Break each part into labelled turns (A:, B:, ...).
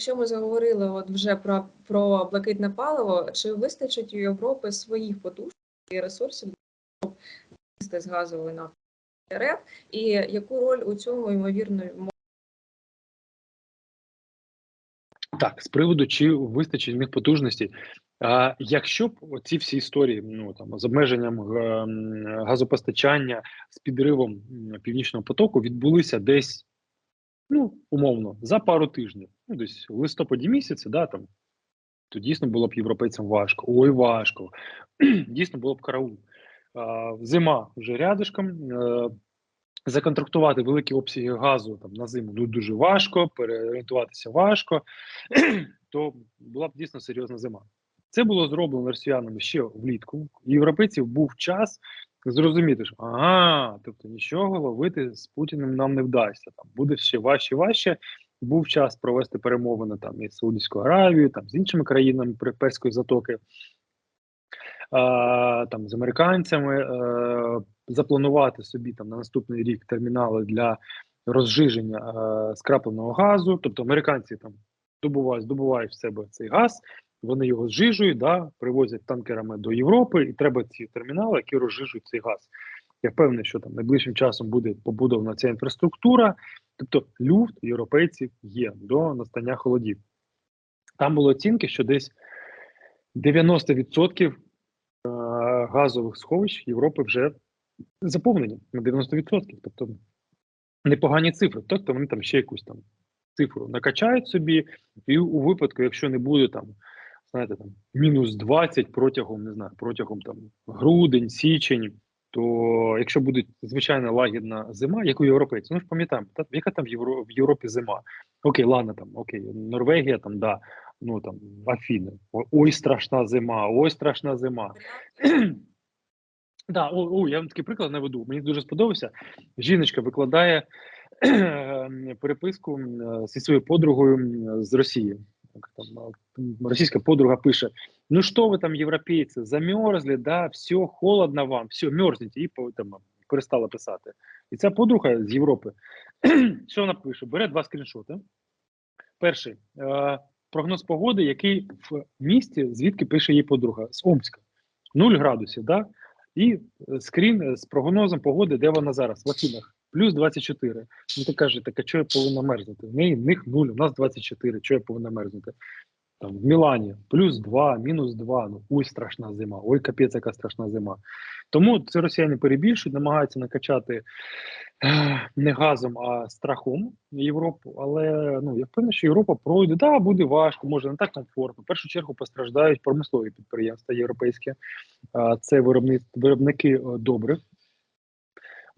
A: якщо ми заговорили от вже про, про блакитне паливо, чи вистачить у Європи своїх потужностей і ресурсів, щоб з газової нафти РФ, і яку роль у цьому ймовірно
B: Так, з приводу чи вистачить в них потужностей. А якщо б ці всі історії, ну там з обмеженням газопостачання, з підривом північного потоку відбулися десь, ну умовно, за пару тижнів, ну десь в листопаді місяці, да там то дійсно було б європейцям важко. Ой, важко. дійсно було б караул. А, зима вже рядишком. Е, законтрактувати великі обсяги газу там на зиму ну, дуже важко, переорієнтуватися важко, то була б дійсно серйозна зима. Це було зроблено росіянами ще влітку. Європейців був час зрозуміти, що ага, тобто нічого ловити з Путіним нам не вдасться. Там буде ще важче, важче. Був час провести перемовини там із Саудівською Аравією, там з іншими країнами Пер- Перської затоки, а, там з американцями, е, запланувати собі там на наступний рік термінали для розжиження е, скрапленого газу. Тобто американці там добувають, здобувають в себе цей газ, вони його зжижують, да, привозять танкерами до Європи, і треба ці термінали, які розжижують цей газ. Я впевнений, що там найближчим часом буде побудована ця інфраструктура. Тобто люфт європейців є до настання холодів. Там були оцінки, що десь 90% е, газових сховищ Європи вже заповнені на 90%. Тобто непогані цифри. Тобто вони там ще якусь там цифру накачають собі, і у випадку, якщо не буде там, знаєте, там мінус 20 протягом, не знаю, протягом там грудень, січень, то якщо буде звичайна лагідна зима, як у європейців, ну ж пам'ятаємо, та, яка там в, Євро, в Європі зима? Окей, ладно, там, окей, Норвегія там, да, ну там Афіни. Ой, страшна зима, ой, страшна зима. Да, о, о, я вам такий приклад наведу. Мені дуже сподобався. Жіночка викладає переписку зі своєю подругою з Росії. Там, а, російська подруга пише: Ну що ви там, європейці, замерзли, да, все, холодно вам, все, мерзнете, і там, перестала писати. І ця подруга з Європи, що вона пише? Бере два скріншоти. Перший е, прогноз погоди, який в місті, звідки пише її подруга, з Омська. 0 градусів, да? І е, скрін е, з прогнозом погоди, де вона зараз, в Афінах, плюс 24. Ну ти каже, так а чого я повинна мерзнути? В неї в них 0, у нас 24, чого я повинна мерзнути? Там в Мілані плюс 2, мінус 2, ну ой, страшна зима, ой, капець, яка страшна зима. Тому це росіяни перебільшують, намагаються накачати не газом, а страхом Європу. Але ну я впевнений, що Європа пройде. Да, буде важко, може не так комфортно. В першу чергу постраждають промислові підприємства європейські, це виробники е, добрив.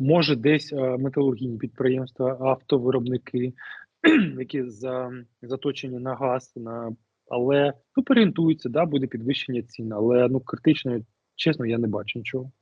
B: Може, десь е, металургійні підприємства, автовиробники, які за, заточені на газ, на але ну, переорієнтуються, да, буде підвищення цін, але ну критично, чесно, я не бачу нічого.